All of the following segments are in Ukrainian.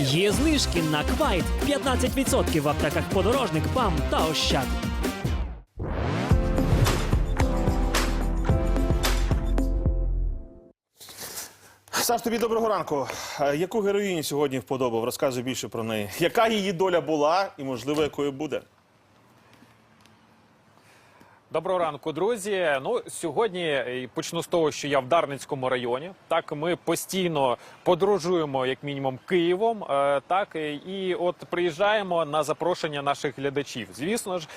Є знижки на квайт 15% в аптеках подорожник, ПАМ та Ощад. Саш, тобі доброго ранку. Яку героїню сьогодні вподобав? Розказуй більше про неї. Яка її доля була і, можливо, якою буде? Доброго ранку, друзі. Ну сьогодні е, почну з того, що я в Дарницькому районі. Так, ми постійно подорожуємо, як мінімум, Києвом. е, Так е, і от приїжджаємо на запрошення наших глядачів. Звісно ж,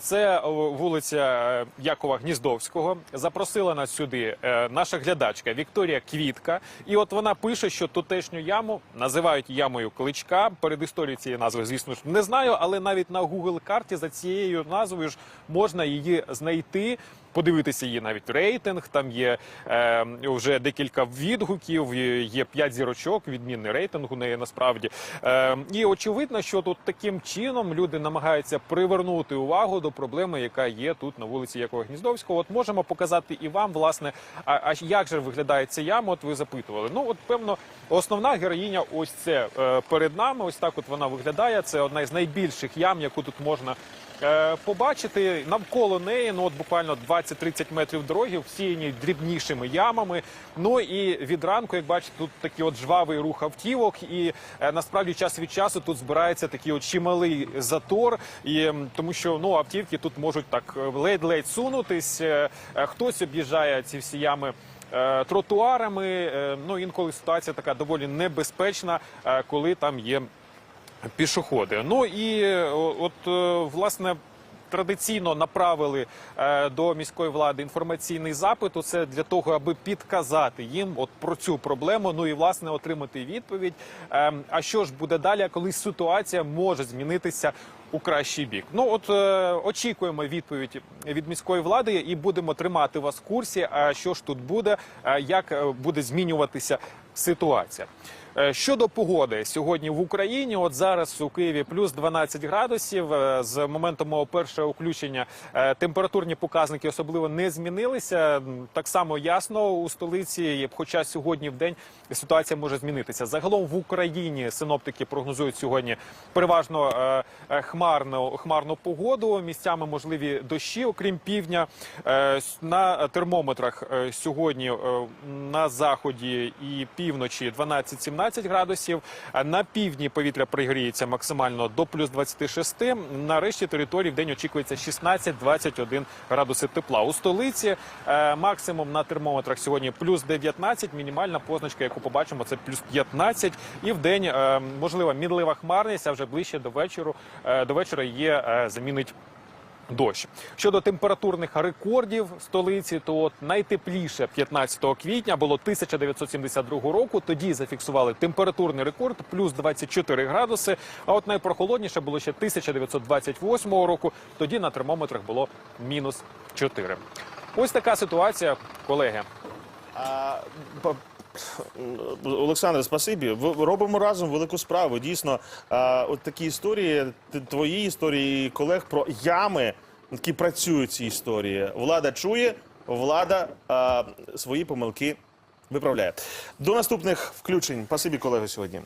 це вулиця Якова Гніздовського. Запросила нас сюди наша глядачка Вікторія Квітка. І от вона пише, що тутешню яму називають ямою кличка. Перед історією цієї назви, звісно ж, не знаю, але навіть на Google карті за цією назвою ж можна її знайти. Подивитися її навіть рейтинг. Там є е, вже декілька відгуків. є- п'ять зірочок, відмінний рейтинг у неї насправді. Е, і очевидно, що тут таким чином люди намагаються привернути увагу до проблеми, яка є тут на вулиці Якова Гніздовського. От можемо показати і вам, власне, а, а як же виглядає ця яма? От ви запитували. Ну от певно, основна героїня, ось це е, перед нами. Ось так от вона виглядає. Це одна із найбільших ям, яку тут можна побачити навколо неї. Ну от буквально 20-30 метрів дороги, всіяні дрібнішими ямами. Ну і від ранку, як бачите, тут такий от жвавий рух автівок, і е, насправді час від часу тут збирається такий от чималий затор, і тому що ну автівки тут можуть так е, ледь-ледь сунутись. Е, е, Хтось об'їжджає ці всі ями. е, Тротуарами, Е, ну інколи ситуація така доволі небезпечна, е, коли там є пішоходи. Ну і е, от е, власне. Традиційно направили е, до міської влади інформаційний запит. Це для того, аби підказати їм от про цю проблему. Ну і власне отримати відповідь. Е, а що ж буде далі, коли ситуація може змінитися у кращий бік? Ну от е, очікуємо відповідь від міської влади і будемо тримати вас в курсі. А що ж тут буде, е, як е, буде змінюватися ситуація? Е, Щодо погоди сьогодні в Україні, от зараз у Києві плюс 12 градусів. З моменту мого першого включення температурні показники особливо не змінилися. Так само ясно у столиці, хоча сьогодні в день ситуація може змінитися. Загалом в Україні синоптики прогнозують сьогодні переважно е, хмарну хмарну погоду. Місцями можливі дощі, окрім півдня. Е, На термометрах е, сьогодні е, на заході і півночі 12-17 градусів. На півдні повітря пригріється максимально до плюс 26. На решті території в день очікується 16-21 градуси тепла. У столиці максимум на термометрах сьогодні плюс 19, мінімальна позначка, яку побачимо, це плюс 15. І в день можлива мінлива хмарність, а вже ближче до вечору до вечора є е, замінить дощ. Щодо температурних рекордів столиці, то от найтепліше 15 квітня було 1972 року. Тоді зафіксували температурний рекорд плюс 24 градуси. А от найпрохолодніше було ще 1928 року. Тоді на термометрах було мінус 4. Ось така ситуація, колеги. Олександр, спасибі. В- Робимо разом велику справу. Дійсно, от такі історії, твої історії колег про ями, які працюють ці історії. Влада чує, влада свої помилки виправляє. До наступних включень. Спасибі, колеги, сьогодні.